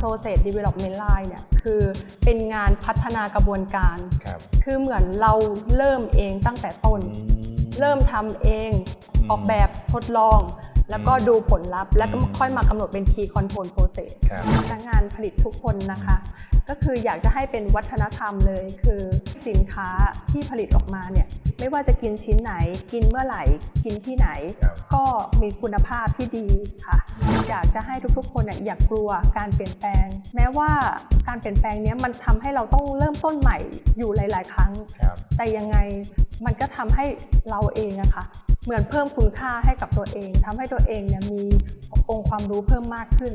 process development line เนี่ยคือเป็นงานพัฒนากระบวนการครับ คือเหมือนเราเริ่มเองตั้งแต่ต้นอืมเริ่มทำเองอืมออกแบบทดลอง แล้วก็อืมดูผลลัพธ์ แล้วก็อืมค่อยมากำหนดเป็น key control process ครับพนักงานผลิตทุกคนนะคะ ก็คืออยากจะให้เป็นวัฒนธรรมเลย คือสินค้าที่ผลิตออกมาเนี่ยไม่ว่าจะกินชิ้นไหน กินเมื่อไหร่ กินที่ไหนครับก็มีคุณภาพที่ดีค่ะ อยากจะให้ทุกๆ คนเนี่ยอย่ากกลัวการเปลี่ยนแปลง แม้ว่าการเปลี่ยนแปลงเนี้ยมันทำให้เราต้องเริ่มต้นใหม่อยู่หลาย ๆ ครั้งครับแต่ยังไงมันก็ทำให้เราเองอะค่ะ เหมือนเพิ่มคุณค่าให้กับตัวเองทำให้ตัวเองเนี่ยมีองค์ความรู้เพิ่มมากขึ้น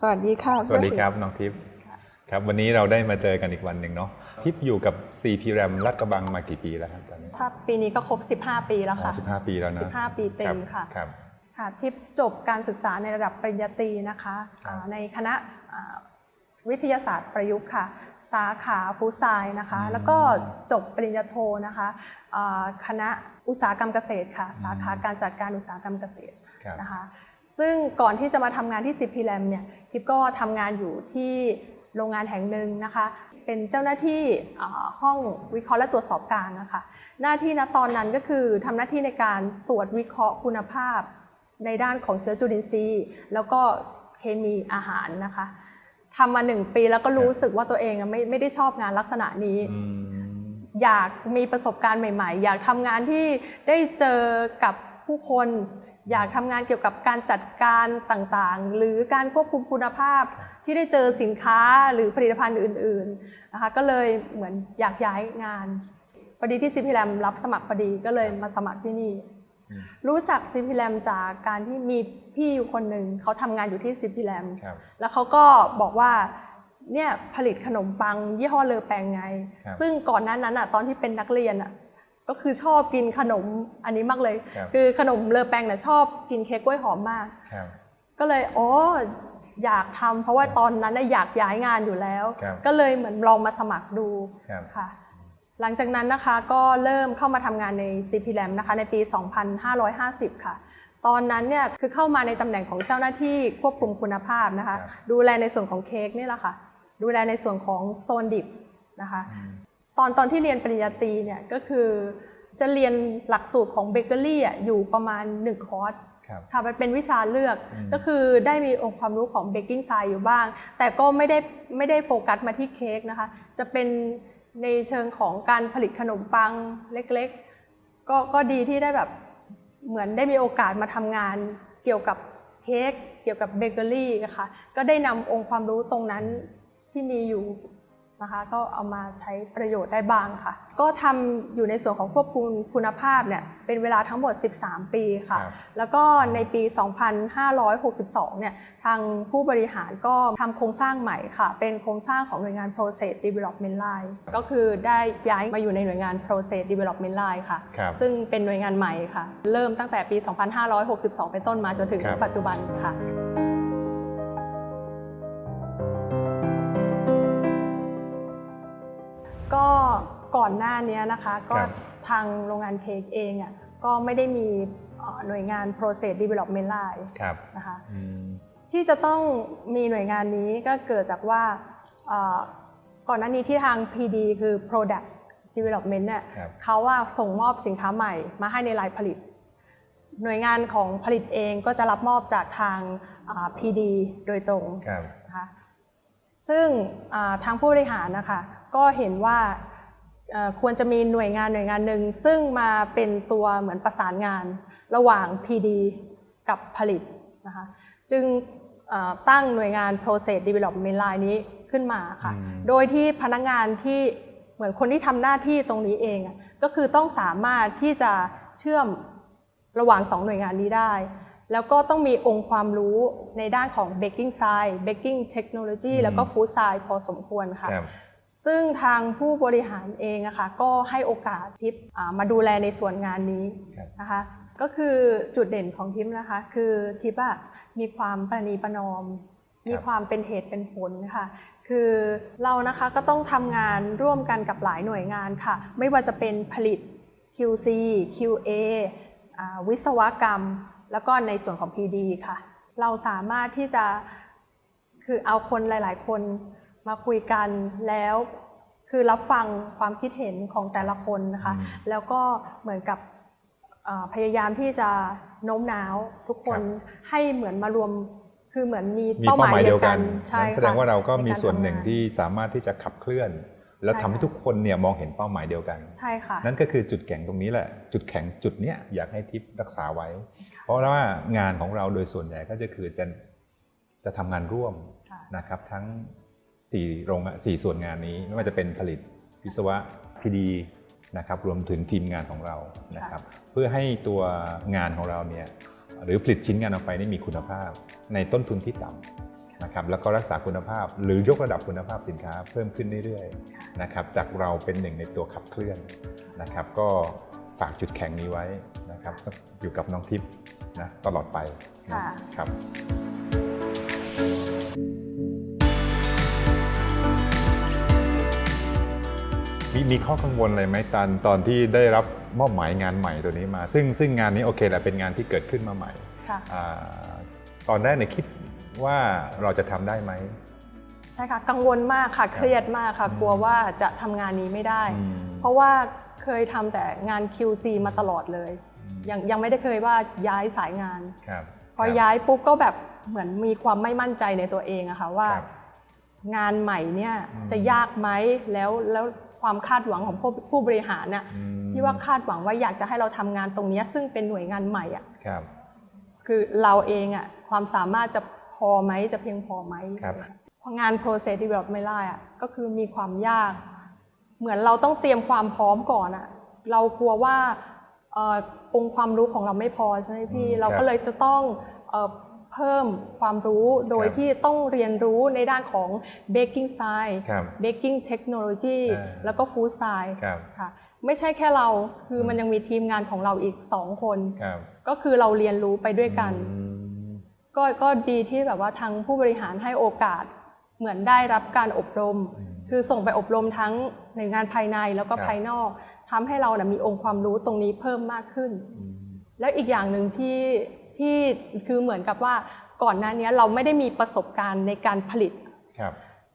สวัสดีค่ะ สวัสดีครับน้องทิพย์ครับ วันนี้เราได้มาเจอกันอีกวันหนึ่งเนาะ ทิพย์อยู่กับ CP RAM ลาดกระบังมากี่ปีแล้วครับตอนนี้ถ้าปีนี้ก็ครบ 15 ปีแล้วอ๋อค่ะ 15 ปีแล้วนะ15 ปีเต็มค่ะ ครับค่ะที่จบการศึกษาในระดับปริญญาตรีนะคะครับอ่าในคณะอ่าวิทยาศาสตร์ประยุกต์ค่ะสาขาฟู้ดไซน์นะคะ แล้วก็จบปริญญาโทนะคะอ่าคณะอุตสาหกรรมเกษตรค่ะ สาขาการจัดการอุตสาหกรรมเกษตรครับนะคะ ซึ่งก่อนที่จะมาทำงานที่ CP Lam เนี่ยทิพย์ก็ทำงานอยู่ที่โรงงานแห่งหนึ่งนะคะ เป็นเจ้าหน้าที่อ่าห้องวิเคราะห์และตรวจสอบการนะคะ หน้าที่ณตอนนั้นก็คือทำหน้าที่ในการตรวจวิเคราะห์คุณภาพ ในด้านของเชื้อจุลินทรีย์ แล้วก็เคมีอาหารนะคะทำมาหนึ่งปีแล้วก็รู้สึกว่าตัวเองอะไม่ไม่ได้ชอบงานลักษณะนี้อืมอยากมีประสบการณ์ใหม่ ๆ อยากทำงานที่ได้เจอกับผู้คน อยากทำงานเกี่ยวกับการจัดการต่างๆ หรือการควบคุมคุณภาพที่ได้เจอสินค้าหรือผลิตภัณฑ์อื่นๆนะคะก็เลยเหมือนอยากย้ายงานพอดีที่ซีพีแรมรับสมัครพอดีก็เลยมาสมัครที่นี่อืมรู้จักซีพีแรมจากการที่มีพี่อยู่คนหนึ่งเขาทำงานอยู่ที่ซีพีแรมครับแล้วเขาก็บอกว่าเนี่ยผลิตขนมปังยี่ห้อเลอแปงไงครับซึ่งก่อนหน้านั้นอะตอนที่เป็นนักเรียนอะ ก็คือชอบกินขนมอันนี้มากเลย ครับ คือขนมเลอแปงเนี่ยชอบกินเค้กกล้วยหอมมาก ครับ ก็เลยอ๋ออยากทำเพราะว่าตอนนั้นน่ะอยากย้ายงานอยู่แล้ว ครับ ก็เลยเหมือนลองมาสมัครดูครับค่ะ หลังจากนั้นนะคะก็เริ่มเข้ามาทำงานใน CP Lam นะคะในปี 2550 ค่ะ ตอนนั้นเนี่ยคือเข้ามาในตำแหน่งของเจ้าหน้าที่ควบคุมคุณภาพนะคะครับดูแลในส่วนของเค้กนี่แหละค่ะ ดูแลในส่วนของโซนดิบนะคะ อืม ตอนตอนที่เรียนปริญญาตรีเนี่ยก็คือจะเรียนหลักสูตรของเบเกอรี่อะอยู่ประมาณ 1 คอร์สครับค่ะมันเป็นวิชาเลือกอืมก็คือได้มีองค์ความรู้ของเบกกิ้งไซด์อยู่บ้าง แต่ก็ไม่ได้ไม่ได้โฟกัสมาที่เค้กนะคะ จะเป็นในเชิงของการผลิตขนมปังเล็กๆ ก็ก็ดีที่ได้แบบเหมือนได้มีโอกาสมาทำงานเกี่ยวกับเค้กเกี่ยวกับเบเกอรี่นะคะก็ได้นำองค์ความรู้ตรงนั้นที่มีอยู่ นะคะ ก็เอามาใช้ประโยชน์ได้บ้างค่ะ ก็ทำอยู่ในส่วนของควบคุมคุณภาพเนี่ยเป็นเวลาทั้งหมด 13 ปีค่ะครับแล้วก็ในปี 2562 เนี่ยทางผู้บริหารก็ทำโครงสร้างใหม่ค่ะ เป็นโครงสร้างของหน่วยงาน Process Development Line ก็คือได้ย้ายมาอยู่ในหน่วยงาน Process Development Line ค่ะครับซึ่งเป็นหน่วยงานใหม่ค่ะ เริ่มตั้งแต่ปี 2562 เป็นต้นมาจนถึงครับปัจจุบันค่ะ ก็ก่อนหน้านี้นะคะก็ครับทางโรงงานเค้กเองอะก็ไม่ได้มีเอ่อหน่วยงาน Process Development Line ครับนะคะอืมที่จะต้องมีหน่วยงานนี้ก็เกิดจากว่าเอ่อก่อนหน้านี้ที่ทาง PD คือ Product Development เนี่ยครับเขาว่าส่งมอบสินค้าใหม่มาให้ในรายผลิต หน่วยงานของผลิตเองก็จะรับมอบจากทางอ่า PD โดยตรงครับนะคะซึ่งอ่าทางผู้บริหารนะคะ ก็เห็นว่าเอ่อควรจะมีหน่วยงานหน่วยงานหนึ่งซึ่งมาเป็นตัวเหมือนประสานงานระหว่าง PD กับผลิตนะคะจึงเอ่อตั้งหน่วยงาน Process Development Line นี้ขึ้นมาค่ะอืมโดยที่พนักงานที่เหมือนคนที่ทำหน้าที่ตรงนี้เองอะก็คือต้องสามารถที่จะเชื่อมระหว่างสองหน่วยงานนี้ได้ แล้วก็ต้องมีองค์ความรู้ในด้านของ baking science baking technology อืมแล้วก็ food science พอสมควรค่ะครับ ซึ่งทางผู้บริหารเองอะค่ะก็ให้โอกาสทิปอ่ามาดูแลในส่วนงานนี้ครับนะคะ ก็คือจุดเด่นของทิปนะคะ คือทิปอะมีความประนีประนอม มีความเป็นเหตุเป็นผลค่ะคือเรานะคะก็ต้องทำงานร่วมกันกับหลายหน่วยงานค่ะ ไม่ว่าจะเป็นผลิต QC QA อ่าวิศวกรรม แล้วก็ในส่วนของ PD ค่ะ เราสามารถที่จะคือเอาคนหลาย ๆ คน มาคุยกันแล้วคือรับฟังความคิดเห็นของแต่ละคนนะคะอืมแล้วก็เหมือนกับเอ่อพยายามที่จะโน้มน้าวทุกคนให้เหมือนมารวมคือเหมือนมีมีเป้าหมายเดียวกันใช่นั้นแสดงค่ะว่าเราก็ใมีส่วนหนึ่งทำาที่สามารถที่จะขับเคลื่อน แล้วใช่ทำให้ค่ะทุกคนเนี่ยมองเห็นเป้าหมายเดียวกัน ใช่ค่ะ นั่นก็คือจุดแข็งตรงนี้แหละ จุดแข็งจุดเนี้ยอยากให้ทิพย์รักษาไว้ เพราะว่างานของเราโดยส่วนใหญ่ก็จะคือจะจะทำงานร่วมค่ะนะครับทั้ง 4โรงสี่ส่วนงานนี้ ไม่ว่าจะเป็นผลิตวิศวะพีดีนะครับรวมถึงทีมงานของเรานะครับเพื่อให้ตัวงานของเราเนี่ยหรือผลิตชิ้นงานออกไปนี่มีคุณภาพในต้นทุนที่ต่ำนะครับแล้วก็รักษาคุณภาพหรือยกระดับคุณภาพสินค้าเพิ่มขึ้นเรื่อยๆนะครับจากเราเป็นหนึ่งในตัวขับเคลื่อนนะครับก็ฝากจุดแข็งนี้ไว้นะครับอยู่กับน้องทิพย์นะตลอดไปค่ะครับ มีมีข้อกังวลอะไรไหมตอนตอนที่ได้รับมอบหมายงานใหม่ตัวนี้มา ซึ่งซึ่งงานนี้โอเคแหละเป็นงานที่เกิดขึ้นมาใหม่ค่ะอาตอนแรกเนี่ยคิดว่าเราจะทำได้ไหม ใช่ค่ะกังวลมากค่ะเครียดมากค่ะอืมกลัวว่าจะทำงานนี้ไม่ได้ อืม เพราะว่าเคยทำแต่งาน QC มาตลอดเลยอืมยังยังไม่ได้เคยว่าย้ายสายงาน ครับพอครับ ย้ายปุ๊บก็แบบเหมือนมีความไม่มั่นใจในตัวเองอะค่ะว่า ครับงานใหม่เนี่ยอืมจะยากไหมแล้วแล้ว ความคาดหวังของผู้ผู้บริหารน่ะอืมที่ว่าคาดหวังว่าอยากจะให้เราทำงานตรงเนี้ยซึ่งเป็นหน่วยงานใหม่อะครับ คือเราเองอะความสามารถจะพอไหมจะเพียงพอไหมครับพองาน process development ไม่ได้อะก็คือมีความยาก เหมือนเราต้องเตรียมความพร้อมก่อนอะเรากลัวว่าเอ่อองค์ความรู้ของเราไม่พอใช่ไหมพี่อืมเราครัก็บเลยจะต้อง เอ่อเพิ่มความรู้โดยครับที่ต้องเรียนรู้ในด้านของ baking science ครับ baking technology อ่าแล้วก็ food science ครับค่ะไม่ใช่แค่เราคืออมมันยังมีทีมงานของเราอีกสองคนครับก็คือเราเรียนรู้ไปด้วยกันอืมก็ก็ดีที่แบบว่าทางผู้บริหารให้โอกาสเหมือนได้รับการอบรมอืมคือส่งไปอบรมทั้งในงานภายในแล้วก็ครับภายนอกทำให้เรานะมีองค์ความรู้ตรงนี้เพิ่มมากขึ้นอืมแล้วอีกอย่างหนึ่งที่ ที่คือเหมือนกับว่าก่อนหน้านี้เราไม่ได้มีประสบการณ์ในการผลิตครับ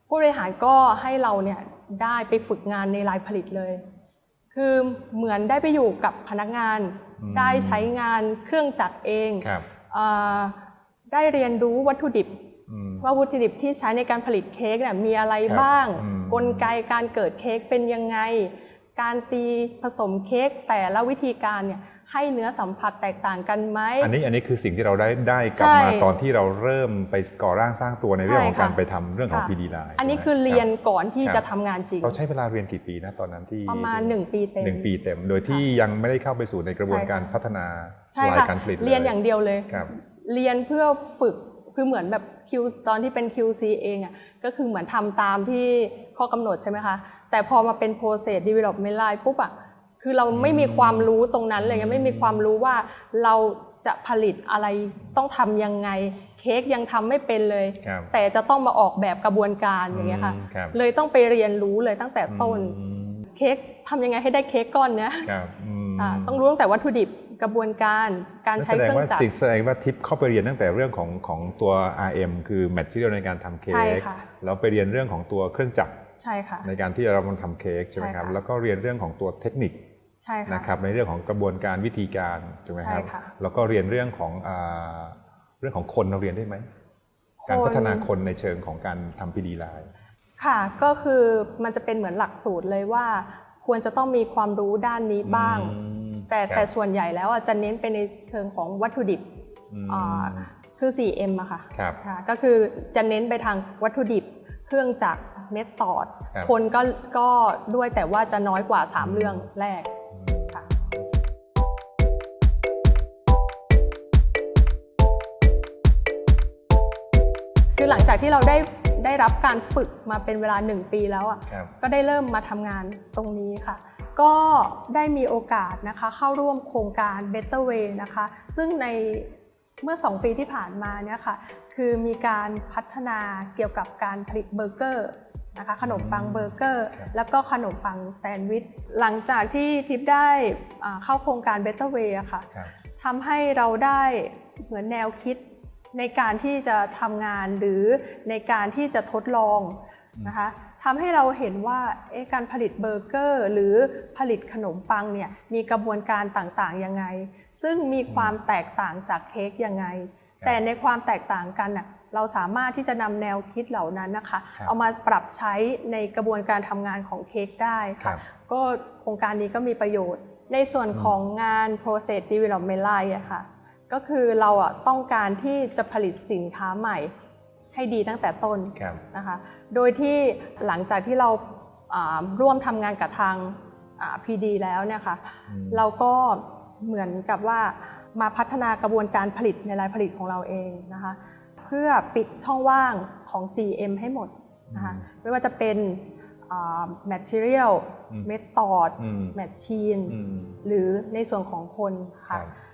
ผู้บริหารก็ให้เราเนี่ยได้ไปฝึกงานในรายผลิตเลย คือเหมือนได้ไปอยู่กับพนักงานอืมได้ใช้งานเครื่องจักรเองครับอ่าได้เรียนรู้วัตถุดิบอืมว่าวัตถุดิบที่ใช้ในการผลิตเค้กเนี่ยมีอะไรครับบ้างอืมกลไกการเกิดเค้กเป็นยังไง การตีผสมเค้กแต่ละวิธีการเนี่ย ให้เนื้อสัมผัสแตกต่างกันไหม อันนี้อันนี้คือสิ่งที่เราได้ได้กลับใช่มาตอนที่เราเริ่มไปก่อร่างสร้างตัวในเรื่องของใช่ค่ะการไปทำเรื่องของค่ะ PD Line อันนี้ใช่ไหมคือเรียนรับก่อนที่ครับจะทำงานจริง เราใช้เวลาเรียนกี่ปีนะตอนนั้นที่ประมาณ 1 ปีเต็มหนึ่งปีเต็ม โดยที่ยังไม่ได้เข้าไปสู่ในกระบวนใช่ค่ะการพัฒนาใช่ลายค่ะการผลิตเรียนอย่างเดียวเลยครับเรียนเพื่อฝึกคือเหมือนแบบ Q ตอนที่เป็น QC เองอะก็คือเหมือนทำตามที่ข้อกำหนดใช่ไหมคะแต่พอมาเป็น process development line ปุ๊บอะ คือเราไม่มีความรู้ตรงนั้นเลยยังไม่มีความรู้ว่าเราจะผลิตอะไรต้องทำยังไง เค้กยังทำไม่เป็นเลย ครับแต่จะต้องมาออกแบบกระบวนการอย่างเงี้ยค่ะมครับเลยต้องไปเรียนรู้เลยตั้งแต่ต้น อืมเค้กทำยังไงให้ได้เค้กก้อนเนี้ยครับอืมอ่าต้องรู้ตั้งแต่วัตถุดิบกระบวนการการนั่นใช้แสดเคงรื่องว่าจักรสิ่งแสดงว่าทิปเข้าไปเรียนตั้งแต่เรื่องของของตัว RM คือ material ในการทำเค้ใช่กค่ะ แล้วไปเรียนเรื่องของตัวเครื่องจักรใช่ค่ะ ในการที่เรามาทำเค้กใช่ไหมครับใช่ค่ะ แล้วก็เรียนเรื่องของตัวเทคนิค ใช่ค่ะนะครับในเรื่องของกระบวนการวิธีการถูกไหมครับใช่ค่ะแล้วก็เรียนเรื่องของอ่าเรื่องของคนเราเรียนได้ไหมคนการพัฒนาคนในเชิงของการทำ PD Line ค่ะก็คือมันจะเป็นเหมือนหลักสูตรเลยว่า ควรจะต้องมีความรู้ด้านนี้บ้างอืมแต่ครับแต่ส่วนใหญ่แล้วอะจะเน้นไปในเชิงของวัตถุดิบอืมอ่าคือ 4M อะค่ะครับค่ะ ก็คือจะเน้นไปทางวัตถุดิบ เครื่องจักรเมธอดครับคนก็ก็ด้วยแต่ว่าจะน้อยกว่า 3 เรื่องแรก หลังจากที่เราได้ได้รับการฝึกมาเป็นเวลา 1 ปีแล้วอะครับ ก็ได้เริ่มมาทำงานตรงนี้ค่ะ ก็ได้มีโอกาสนะคะเข้าร่วมโครงการ Better Way นะคะ ซึ่งในเมื่อ 2 ปีที่ผ่านมาเนี่ยค่ะ คือมีการพัฒนาเกี่ยวกับการผลิตเบอร์เกอร์นะคะ ขนมปังเบอร์เกอร์ ครับ แล้วก็ขนมปังแซนด์วิช หลังจากที่ทิปได้อ่าเข้าโครงการ Better Way อะค่ะ ครับ ทำให้เราได้เหมือนแนวคิด ในการที่จะทำงานหรือในการที่จะทดลองนะคะทำให้เราเห็นว่าเอ๊ะการผลิตเบอร์เกอร์ หรือผลิตขนมปังเนี่ยมีกระบวนการต่างๆยังไง ซึ่งมีความแตกต่างจากเค้กยังไงครับแต่ในความแตกต่างกันน่ะเราสามารถที่จะนำแนวคิดเหล่านั้นนะคะครับเอามาปรับใช้ในกระบวนการทำงานของเค้กได้ครัค่ะบก็โครงการนี้ก็มีประโยชน์ ในส่วนอืมของงาน process development line อะค่ะ ก็คือเราอะต้องการที่จะผลิตสินค้าใหม่ให้ดีตั้งแต่ต้นครับนะคะ โดยที่หลังจากที่เราอ่าร่วมทำงานกับทางอ่า PD แล้วเนี่ยค่ะอืมเราก็เหมือนกับว่ามาพัฒนากระบวนการผลิตในรายผลิตของเราเองนะคะ เพื่อปิดช่องว่างของ 4M ให้หมดนะคะอืมไม่ว่าจะเป็นอ่า material อืม method อืม machine อืมหรือในส่วนของคนครัค่ะบอ่า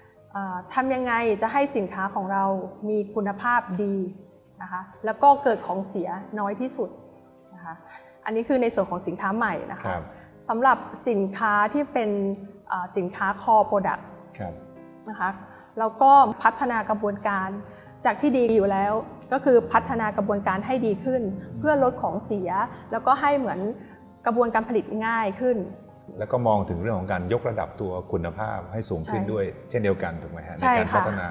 ทำยังไงจะให้สินค้าของเรามีคุณภาพดีนะคะแล้วก็เกิดของเสียน้อยที่สุดนะคะอันนี้คือในส่วนของสินค้าใหม่นะคคะรับสำหรับสินค้าที่เป็นอ่าสินค้า core product ครับนะคะแล้วก็พัฒนากระบวนการจากที่ดีอยู่แล้วก็คือพัฒนากระบวนการให้ดีขึ้น เพื่อลดของเสีย แล้วก็ให้เหมือนกระบวนการผลิตง่ายขึ้น แล้วก็มองถึงเรื่องของการยกระดับตัวคุณภาพให้สูงขึ้นใช่ด้วย เช่นเดียวกันถูกไหมฮะในใช่การค่ะพัฒนา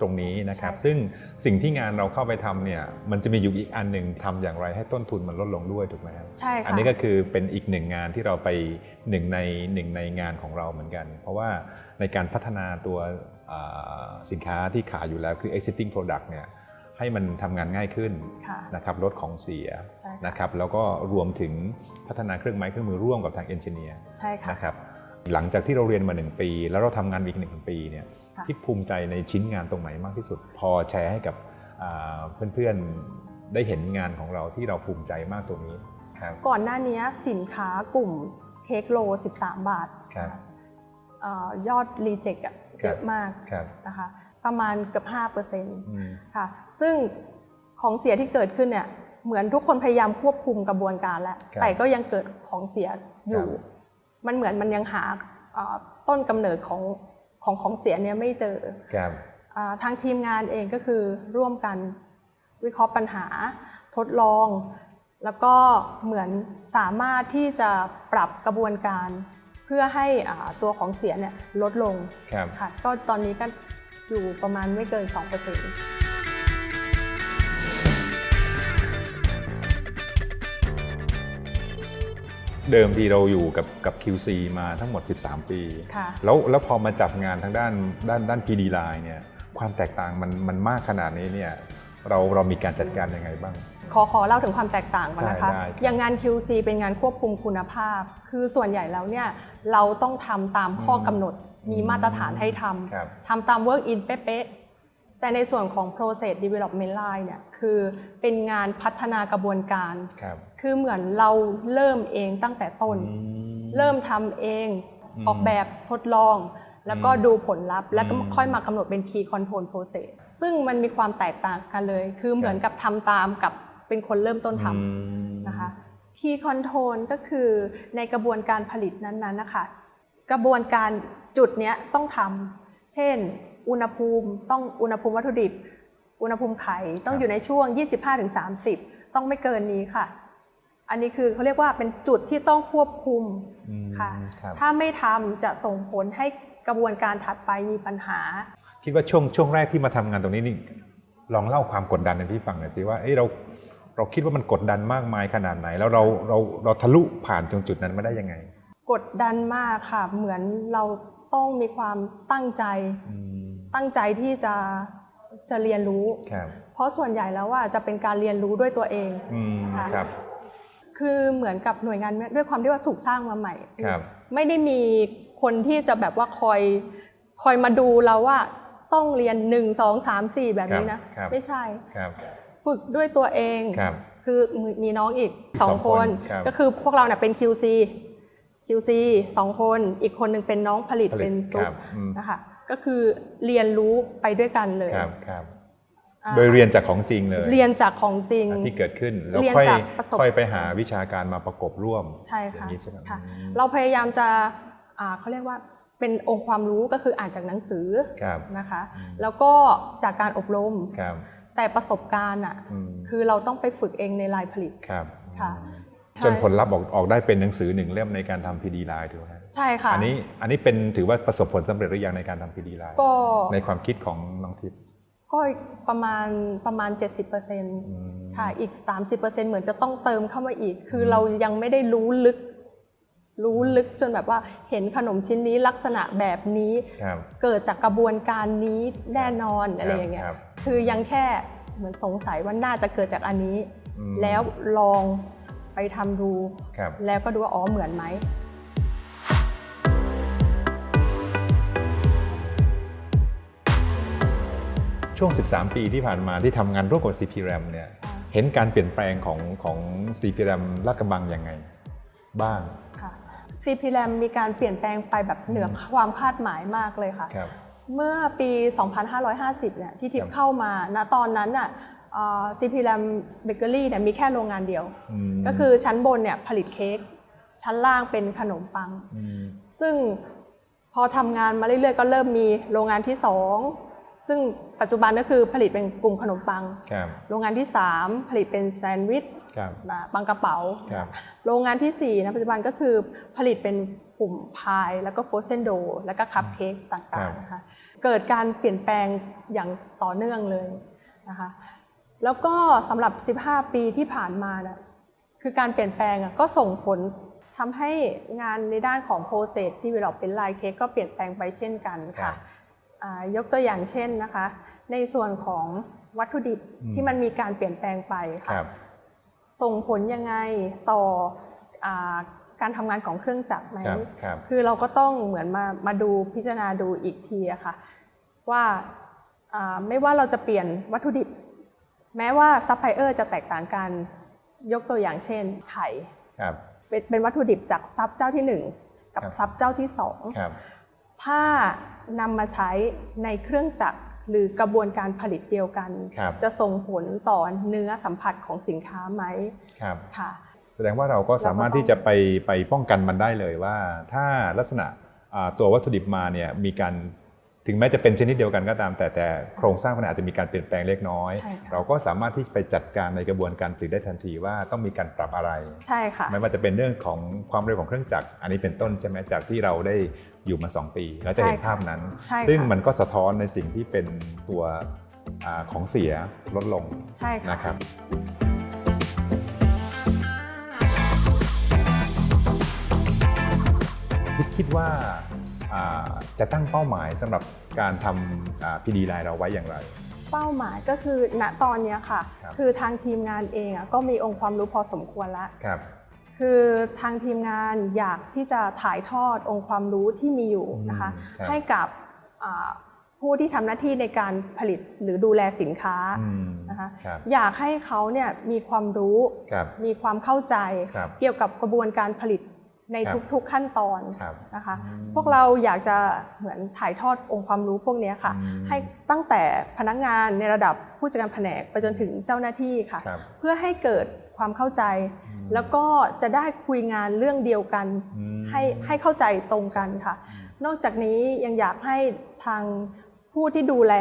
ตรงนี้นะครับใช่ซึ่งสิ่งที่งานเราเข้าไปทำเนี่ยมันจะมีอยู่อีกอันหนึ่งทำอย่างไรให้ต้นทุนมันลดลงด้วยถูกไหมครับใช่ค่ะอันนี้ก็คือเป็นอีกหนึ่งงานที่เราไปหนึ่งในหนึ่งในงานของเราเหมือนกัน เพราะว่าในการพัฒนาตัวอ่าสินค้าที่ขายอยู่แล้วคือ existing product เนี่ยให้มันทำงานง่ายขึ้นค่ะนะครับลดของเสียใช่ค่ะ นะครับแล้วก็รวมถึงพัฒนาเครื่องไม้เครื่องมือร่วมกับทางเอนจิเนียร์ใช่ค่ะ นะครับหลังจากที่เราเรียนมา 1 ปี แล้วเราทำงานอีกหนึ่งปีเนี่ยค่ะ ที่ภูมิใจในชิ้นงานตรงไหนมากที่สุด พอแชร์ให้กับอ่าเพื่อนๆได้เห็นงานของเราที่เราภูมิใจมากตรงนี้ครับ ก่อนหน้านี้สินค้ากลุ่มเค้กโล 13 บาทครับเอ่อยอดรีเจ็คอะครับ เยอะมากครับนะคะประมาณเกือบ5%เอืมค่ะ ซึ่งของเสียที่เกิดขึ้นเนี่ย เหมือนทุกคนพยายามควบคุมกระบวนการแล้ว ครับ แต่ก็ยังเกิดของเสียอยู่ครับมันเหมือนมันยังหาเอ่อต้นกำเนิดของของของเสียเนี่ยไม่เจอครับอ่าทางทีมงานเองก็คือร่วมกันวิเคราะห์ปัญหา ทดลอง แล้วก็เหมือนสามารถที่จะปรับกระบวนการ เพื่อให้อ่าตัวของเสียเนี่ยลดลงครับ ค่ะก็ตอนนี้ก็อยู่ประมาณไม่เกิน 2% เดิมทีเราอยู่กับกับ QC มาทั้งหมด 13 ปี ค่ะ แล้วแล้วพอมาจับงานทางด้านด้านด้าน PD line เนี่ยความแตกต่างมันมันมากขนาดนี้เนี่ยเราเรามีการจัดการยังไงบ้าง ขอขอเล่าถึงความแตกต่างก่อนนะคะ ใช่ได้ครับอย่างงาน QC เป็นงานควบคุมคุณภาพ คือส่วนใหญ่แล้วเนี่ยเราต้องทำตามข้อกำหนด มีมาตรฐานให้ทครับำทำตาม work in เป๊ะๆ แต่ในส่วนของ process development line เนี่ยคือเป็นงานพัฒนากระบวนการครับคือเหมือนเราเริ่มเองตั้งแต่ต้นอืมเริ่มทำเองอืมออกแบบทดลอง แล้วก็อืมดูผลลัพธ์ แล้วก็อืมค่อยมากำหนดเป็น key control process ซึ่งมันมีความแตกต่างกันเลย คือเหมือนกับทำตามกับเป็นคนเริ่มต้นทำอืมนะคะ Key Control ก็คือในกระบวนการผลิตนั้นๆนะคะ กระบวนการจุดเนี้ยต้องทำเช่น อุณหภูมิต้องอุณหภูมิวัตถุดิบ อุณหภูมิไข่ต้องอยู่ในช่วง 25-30 ต้องไม่เกินนี้ค่ะ อันนี้คือเขาเรียกว่าเป็นจุดที่ต้องควบคุมอืมค่ะครับถ้าไม่ทำจะส่งผลให้กระบวนการถัดไปมีปัญหา คิดว่าช่วงช่วงแรกที่มาทำงานตรงนี้นี่ลองเล่าความกดดันให้พี่ฟังหน่อยสิว่าเอ้ยเราเราคิดว่ามันกดดันมากมายขนาดไหน แล้วเราเราเราทะลุผ่านตรงจุดนั้นมาได้ยังไง กดดันมากค่ะ เหมือนเราต้องมีความตั้งใจอืม ตั้งใจที่จะจะเรียนรู้ ครับเพราะส่วนใหญ่แล้วว่าจะเป็นการเรียนรู้ด้วยตัวเองอืมค่ะครับ คือเหมือนกับหน่วยงานด้วยความที่ว่าถูกสร้างมาใหม่ ครับ ไม่ได้มีคนที่จะแบบว่าคอยคอยมาดูเราว่าต้องเรียน1 2 3 4แบบนี้นะครับ ไม่ใช่ ครับฝึกด้วยตัวเอง ครับ คือมีน้องอีกสอง2คนคน ครับ ก็คือพวกเราเนี่ยเป็น QC QC 2คน อีกคนหนึ่งเป็นน้องผลิตเป็นคซุปรับอืมนะคะ ก็คือเรียนรู้ไปด้วยกันเลยครับครับอ่าโดยเรียนจากของจริงเลย เรียนจากของจริงที่เกิดขึ้นแล้วเรียนค่อยจากประสบค่อยไปหาวิชาการมาประกบร่วมใช่อย่าค่ะงนี้ใช่ไหมค่ะอืมเราพยายามจะอ่าเขาเรียกว่าเป็นองค์ความรู้ก็คืออ่านจากหนังสือครับนะคะอืมแล้วก็จากการอบรมครับแต่ประสบการณ์อะอืมคือเราต้องไปฝึกเองในลายผลิตครับค่ะอืมใช่ จนผลลัพธ์ออกออกได้เป็นหนังสือหนึ่งเล่มในการทำพีดีไลน์ถูกไหมใช่ค่ะ อันนี้อันนี้เป็นถือว่าประสบผลสำเร็จหรือยังในการทำพีดีไลน์ก็ ในความคิดของน้องทิพย์ก็ประมาณประมาณ70%อืมค่ะ อีก 30%เหมือนจะต้องเติมเข้ามาอีก คืออมเรายังไม่ได้รู้ลึก รู้ลึกจนแบบว่าเห็นขนมชิ้นนี้ลักษณะแบบนี้ ครับ เกิดจากกระบวนการนี้แน่นอนอะไรอย่างเงี้ย ครับ คือยังแค่เหมือนสงสัยว่าน่าจะเกิดจากอันนี้ อืมแล้วลอง ไปทำดู ครับ แล้วก็ดูว่าอ๋อเหมือนไหม ช่วง 13 ปีที่ผ่านมาที่ทำงานร่วมกับ CPRAM เนี่ยค่ะเห็นการเปลี่ยนแปลงของของ CPRAM ลาดกระบังยังไง บ้าง ค่ะ CPRAM มีการเปลี่ยนแปลงไปแบบเหนือความคาดหมายมากเลยค่ะ ครับ เมื่อปี 2550 เนี่ยที่ทิพครับย์เข้ามา ณ ตอนนั้นน่ะ ซีพีแรมเบเกอรี่เนี่ยมีแค่โรงงานเดียวมก็คือชั้นบนเนี่ยผลิตเค้กชั้นล่างเป็นขนมปังมซึ่งพอทำงานมาเรื่อยๆ ก็เริ่มมีโรงงานที่2ซึ่งปัจจุบันก็คือผลิตเป็นกลุ่มขนมปังครับโรงงานที่ 3 ผลิตเป็นแซนด์วิชครับนะปังกระเป๋าครับโรงงานที่4นะปัจจุบันก็คือผลิตเป็นกลุ่มพายแล้วก็โฟเซนโด แล้วก็คัพเค้กครัต่างบๆนะคะเกิดการเปลี่ยนแปลงอย่างต่อเนื่องเลยนะคะ แล้วก็สำหรับ 15 ปีที่ผ่านมานะคือการเปลี่ยนแปลงอะก็ส่งผลทำให้งานในด้านของโปรเซสที่เราเป็นลายเค้กก็เปลี่ยนแปลงไปเช่นกันครัค่ะบอ่ายกตัวอย่างเช่นนะคะ ในส่วนของวัตถุดิบอืมที่มันมีการเปลี่ยนแปลงไปคค่ะรับส่งผลยังไงต่ออาการทำงานของเครื่องจักรไหมครับครับคือเราก็ต้องเหมือนมามาดูพิจารณาดูอีกทีอะค่ะว่าอ่าไม่ว่าเราจะเปลี่ยนวัตถุดิบ แม้ว่าซัพพลายเออร์จะแตกต่างกันยกตัวอย่างเช่นไข่ครับเป็นเป็นวัตถุดิบจากซับเจ้าที่หนึ่งกับครับซับเจ้าที่สองครับถ้านำมาใช้ในเครื่องจักรหรือกระบวนการผลิตเดียวกันครับจะส่งผลต่อเนื้อสัมผัสของสินค้าไหมครับค่ะแสดงว่าเราก็สามารถที่จะไปไปป้องกันมันได้เลยว่า ถ้าลักษณะอ่าตัววัตถุดิบมาเนี่ยมีการ ถึงแม้จะเป็นชนิดเดียวกันก็ตาม แต่แต่โครงสร้างมันอาจจะมีการเปลี่ยนแปลงเล็กน้อยใช่ค่ะเราก็สามารถที่จะไปจัดการในกระบวนการผลิตได้ทันทีว่าต้องมีการปรับอะไรใช่ค่ะไม่ว่าจะเป็นเรื่องของความเร็วของเครื่องจักรอันนี้เป็นต้นใช่ไหมจากที่เราได้อยู่มา 2 ปีแล้วจะเห็นใช่ค่ะภาพนั้นใช่ค่ะซึ่งมันก็สะท้อนในสิ่งที่เป็นตัวอาของเสียลดลงใช่ค่ะนะครับคิดคิดว่าอ่า จะตั้งเป้าหมายสำหรับการทำพีดีไลน์เราไว้อย่างไร เป้าหมายก็คือณตอนเนี้ยค่ะครับคือทางทีมงานเองอะก็มีองค์ความรู้พอสมควรแล้วครับคือทางทีมงานอยากที่จะถ่ายทอดองค์ความรู้ที่มีอยู่นะคะอืมครับให้กับอ่าผู้ที่ทำหน้าที่ในการผลิตหรือดูแลสินค้าอืมนะคะครับอยากให้เขาเนี่ยมีความรู้ครับมีความเข้าใจครับเกี่ยวกับกระบวนการผลิต ในครับทุกๆขั้นตอนครับนะคะอืมพวกเราอยากจะเหมือนถ่ายทอดองค์ความรู้พวกเนี้ยค่ะอืมให้ตั้งแต่พนักงานในระดับผู้จัดการแผนกไปจนถึงเจ้าหน้าที่ค่ะครับเพื่อให้เกิดความเข้าใจอืมแล้วก็จะได้คุยงานเรื่องเดียวกันอืมให้ให้เข้าใจตรงกันค่ะ นอกจากนี้ยังอยากให้ทางผู้ที่ดูแล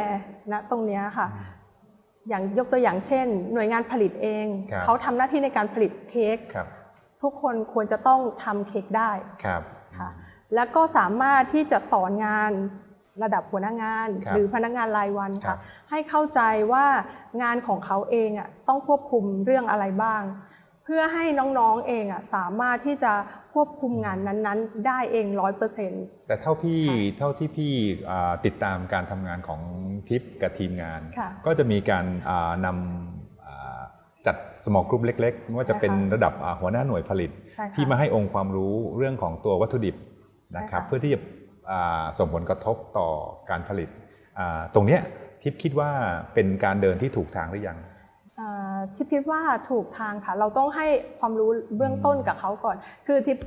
นะตรงเนี้ยค่ะอย่างยกตัวอย่างเช่น หน่วยงานผลิตเองครับเขาทำหน้าที่ในการผลิตเค้กครับ ทุกคนควรจะต้องทำเค้กได้ครับค่ะแล้วก็สามารถที่จะสอนงานระดับหัวหน้างานครับหรือพนักงานรายวันครัค่ะบให้เข้าใจว่างานของเขาเองอะต้องควบคุมเรื่องอะไรบ้าง เพื่อให้น้องๆเองอะสามารถที่จะควบคุมงานนั้นๆ ได้เองร้อยเปอร์เซ็นต์แต่เท่าพี่ค่ะเท่าที่พี่อ่าติดตามการทำงานของทิปกับทีมงานค่ะก็จะมีการ อ่านำอ่าจัด small group เล็กๆ ไม่ว่าจะเป็นใช่ค่ะระดับอ่าหัวหน้าหน่วยผลิตใช่ค่ะที่มาให้องค์ความรู้เรื่องของตัววัตถุดิบนะครับใช่ค่ะเพื่อที่จะอ่าส่งผลกระทบต่อการผลิตอ่าตรงเนี้ยทิปคิดว่าเป็นการเดินที่ถูกทางหรือยังอ่าทิพย์คิดว่าถูกทางค่ะ เราต้องให้ความรู้เบื้องต้นกับเขาก่อน คือทิพย์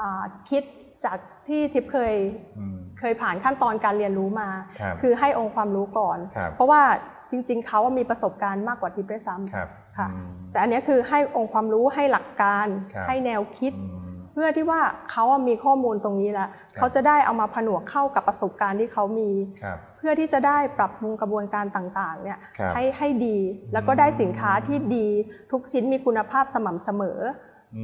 อ่าคิดจากที่ทิพย์เคยอืมเคยผ่านขั้นตอนการเรียนรู้มาครับคือให้องค์ความรู้ก่อนครับเพราะว่าจริง ๆเขามีประสบการณ์มากกว่าทิพย์ด้วยซ้ำ ครับค่ะอืมแต่อันเนี้ยคือให้องค์ความรู้ให้หลักการครับให้แนวคิดอืมเพื่อที่ว่าเขาอะมีข้อมูลตรงนี้แล้วครับเขาจะได้เอามาผนวกเข้ากับประสบการณ์ที่เขามีครับเพื่อที่จะได้ปรับปรุงกระบวนการต่างๆเนี่ยครับให้ให้ดีแล้วก็ได้สินค้าที่ดีทุกชิ้นมีคุณภาพสม่ำเสมอ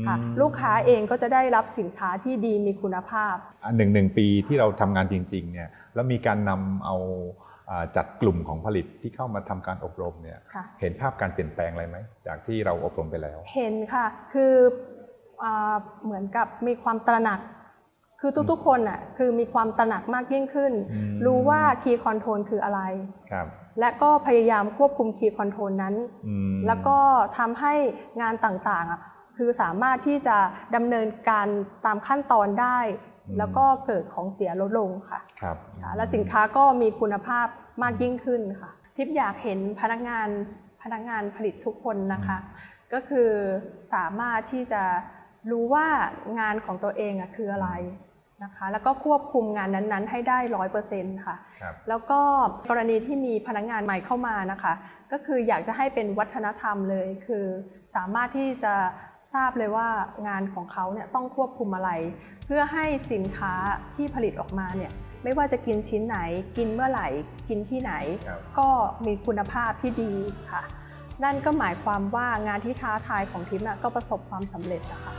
ค่ะอืมลูกค้าเองก็จะได้รับสินค้าที่ดีมีคุณภาพอันหนึ่งหนึ่งปีที่เราทำงานจริงๆเนี่ยแล้วมีการนำเอาอ่า จัดกลุ่มของผลิตที่เข้ามาทำการอบรมเนี่ยค่ะเห็นภาพการเปลี่ยนแปลงอะไรไหมจากที่เราอบรมไปแล้ว เห็นค่ะ คืออาเหมือนกับมีความตระหนัก คือทุกๆคนน่ะคือมีความตระหนักมากยิ่งขึ้นอืมรู้ว่า Key Control คืออะไรครับและก็พยายามควบคุม Key Control นั้นอืมแล้วก็ทำให้งานต่างๆอะคือสามารถที่จะดำเนินการตามขั้นตอนได้ แล้วก็เกิดของเสียลดลงค่ะครับค่ะและสินค้าก็มีคุณภาพมากยิ่งขึ้นค่ะ ทิพย์อยากเห็นพนักงานพนักงานผลิตทุกคนนะคะ ก็คือสามารถที่จะรู้ว่างานของตัวเองอะคืออะไรนะคะแล้วก็ควบคุมงานนั้นๆ ให้ได้ร้อยเปอร์เซ็นต์ค่ะครับแล้วก็กรณีที่มีพนักงานใหม่เข้ามานะคะ ก็คืออยากจะให้เป็นวัฒนธรรมเลย คือสามารถที่จะ ทราบเลยว่างานของเขาเนี่ยต้องควบคุมอะไร เพื่อให้สินค้าที่ผลิตออกมาเนี่ยไม่ว่าจะกินชิ้นไหน กินเมื่อไหร่ กินที่ไหนครับก็มีคุณภาพที่ดีค่ะ นั่นก็หมายความว่างานที่ท้าทายของทิมน่ะก็ประสบความสำเร็จนะคะ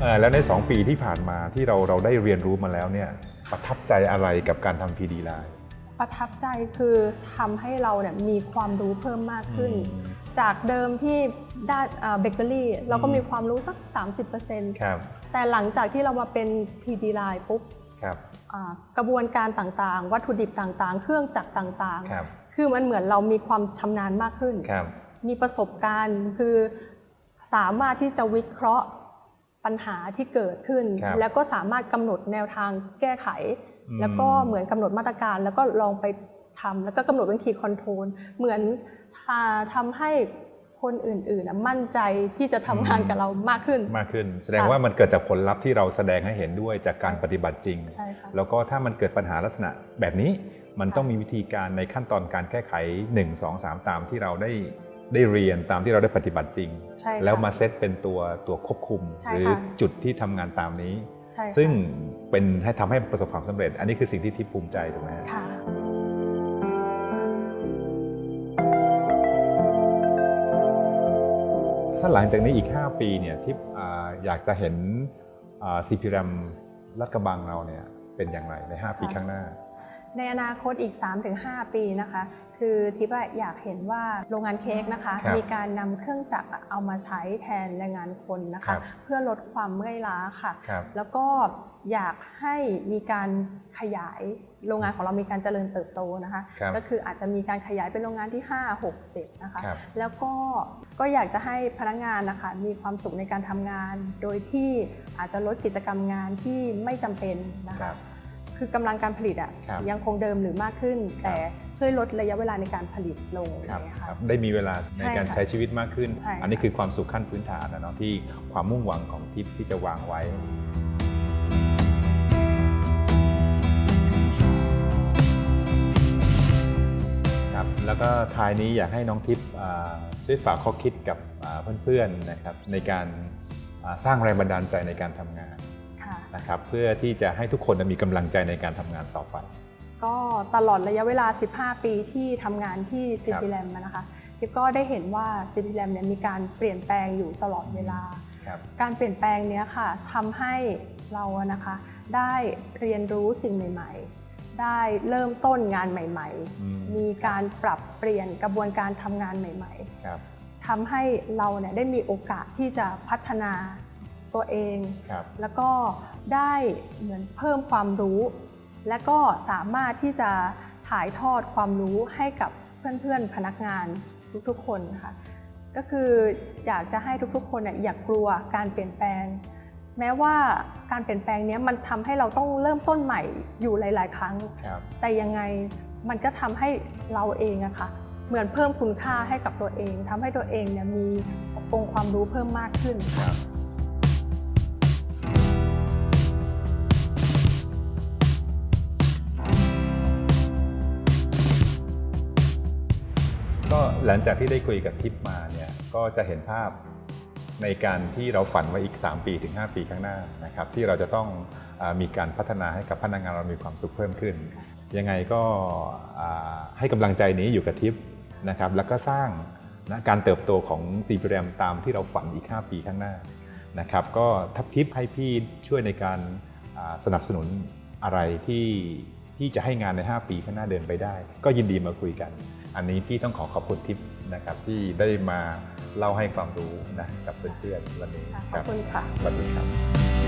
เอ่อแล้วใน 2 ปีที่ผ่านมาที่เราเราได้เรียนรู้มาแล้วเนี่ยประทับใจอะไรกับการทำ PD Line ประทับใจคือทำให้เราเนี่ยมีความรู้เพิ่มมากขึ้นอืมจากเดิมที่ด้านเบเกอรี่เราก็อืมมีความรู้สัก 30%ครับแต่หลังจากที่เรามาเป็น PD Line ปุ๊บครับอ่ากระบวนการต่างๆ วัตถุดิบต่างๆ เครื่องจักรต่างครับๆคือมันเหมือนเรามีความชำนาญมากขึ้นครับมีประสบการณ์คือสามารถที่จะวิเคราะห์ปัญหาที่เกิดขึ้นครับแล้วก็สามารถกำหนดแนวทางแก้ไขอืม แล้วก็เหมือนกำหนดมาตรการแล้วก็ลองไปทำแล้วก็กำหนดเป็นคีย์คอนโทรลเหมือนอ่าทำให้คนอื่นๆน่ะมั่นใจที่จะทำงานกับเรามากขึ้น มากขึ้น แสดงว่ามันเกิดจากผลลัพธ์ที่เราแสดงให้เห็นด้วยจากการปฏิบัติจริงใช่ค่ะแล้วก็ถ้ามันเกิดปัญหาลักษณะแบบนี้มันต้องมีวิธีการในขั้นตอนการแก้ไข 1 2 3 ตามที่เราได้ได้เรียนตามที่เราได้ปฏิบัติจริงใช่ค่ะแล้วมาเซตเป็นตัวตัวควบคุมใช่หรือค่ะจุดที่ทำงานตามนี้ใช่ค่ะ ซึ่งเป็นให้ทำให้ประสบความสำเร็จ อันนี้คือสิ่งที่ทิพย์ภูมิใจถูกไหมฮะค่ะถ้าหลังจากนี้อีก 5 ปีเนี่ยทิพย์อ่าอยากจะเห็นซีพีรัมรัดกระบังเราเนี่ยเป็นอย่างไรใน 5 ปีค่ะข้างหน้า ในอนาคตอีก 3-5 ปีนะคะ คือทิพย์อะอยากเห็นว่าโรงงานเค้กนะคะครับมีการนำเครื่องจักรอะเอามาใช้แทนแรงงานคนนะครัคะบเพื่อลดความเมื่อยล้าค่ะครับแล้วก็อยากให้มีการขยายโรงงานของเรามีการเจริญเติบโตนะคะครับก็คืออาจจะมีการขยายเป็นโรงงานที่ 5 6 7 นะคะครับแล้วก็ก็อยากจะให้พนักงานนะคะมีความสุขในการทำงาน โดยที่อาจจะลดกิจกรรมงานที่ไม่จำเป็นนะครัคะบคือกำลังการผลิตอะครับยังคงเดิมหรือมากขึ้นแต่ ช่วยลดระยะเวลาในการผลิตลงครับอย่างเงี้ยคค่ะรับได้มีเวลาในใช่การค่ะใช้ชีวิตมากขึ้น ใช่ค่ะ อันนี้คือความสุขขั้นพื้นฐานนะเนาะที่ความมุ่งหวังของทิพย์ที่จะวางไว้ ครับแล้วก็ท้ายนี้อยากให้น้องทิพย์อ่าช่วยฝากข้อคิดกับอ่าเพื่อนๆนะครับในการอ่าสร้างแรงบันดาลใจในการทำงานค่ะ นะครับ เพื่อที่จะให้ทุกคนมีกำลังใจในการทำงานต่อไป ก็ตลอดระยะเวลา 15 ปีที่ทำงานที่คซีรับพีแลมนะคะทิพย์ก็ได้เห็นว่าซีพีแลมเนี่ยมีการเปลี่ยนแปลงอยู่ตลอดเวลาครับการเปลี่ยนแปลงเนี้ยค่ะทำให้เราอะนะคะได้เรียนรู้สิ่งใหม่ ๆ ได้เริ่มต้นงานใหม่อืมๆมีการปรับเปลี่ยนกระบวนการทำงานใหม่ครับๆทำให้เราเนี่ยได้มีโอกาสที่จะพัฒนาตัวเองครับแล้วก็ได้เหมือนเพิ่มความรู้ และก็สามารถที่จะถ่ายทอดความรู้ให้กับเพื่อนๆพนักงานทุกๆคนค่ะก็คืออยากจะให้ทุกๆ คนเนี่ยอย่ากกลัวการเปลี่ยนแปลง แม้ว่าการเปลี่ยนแปลงเนี้ยมันทำให้เราต้องเริ่มต้นใหม่อยู่หลาย ๆ ครั้งครับแต่ยังไงมันก็ทำให้เราเองอะค่ะเหมือนเพิ่มคุณค่าให้กับตัวเองทำให้ตัวเองเนี่ยมีองค์ความรู้เพิ่มมากขึ้น หลังจากที่ได้คุยกับทิปมาเนี่ยก็จะเห็นภาพในการที่เราฝันไว้อีก 3 ปีถึง 5 ปีข้างหน้านะครับที่เราจะต้องอมีการพัฒนาให้กับพนักงานเรามีความสุขเพิ่มขึ้น ยังไงก็ให้กำลังใจนี้อยู่กับทิปนะครับแล้วก็สร้างนะการเติบโตของซีพีแรมตามที่เราฝันอีก 5 ปีข้างหน้านะครับก็ทับทิปให้พี่ช่วยในการสนับสนุนอะไรที่ที่จะให้งานใน 5 ปีข้างหน้าเดินไปได้ ก็ยินดีมาคุยกัน อันนี้พี่ต้องขอขอบคุณทิปนะครับที่ได้มาเล่าให้ความรู้นะกับเพื่อนๆวันนี้ค่ะขคอบรับคุณค่ะสวัสดีครับ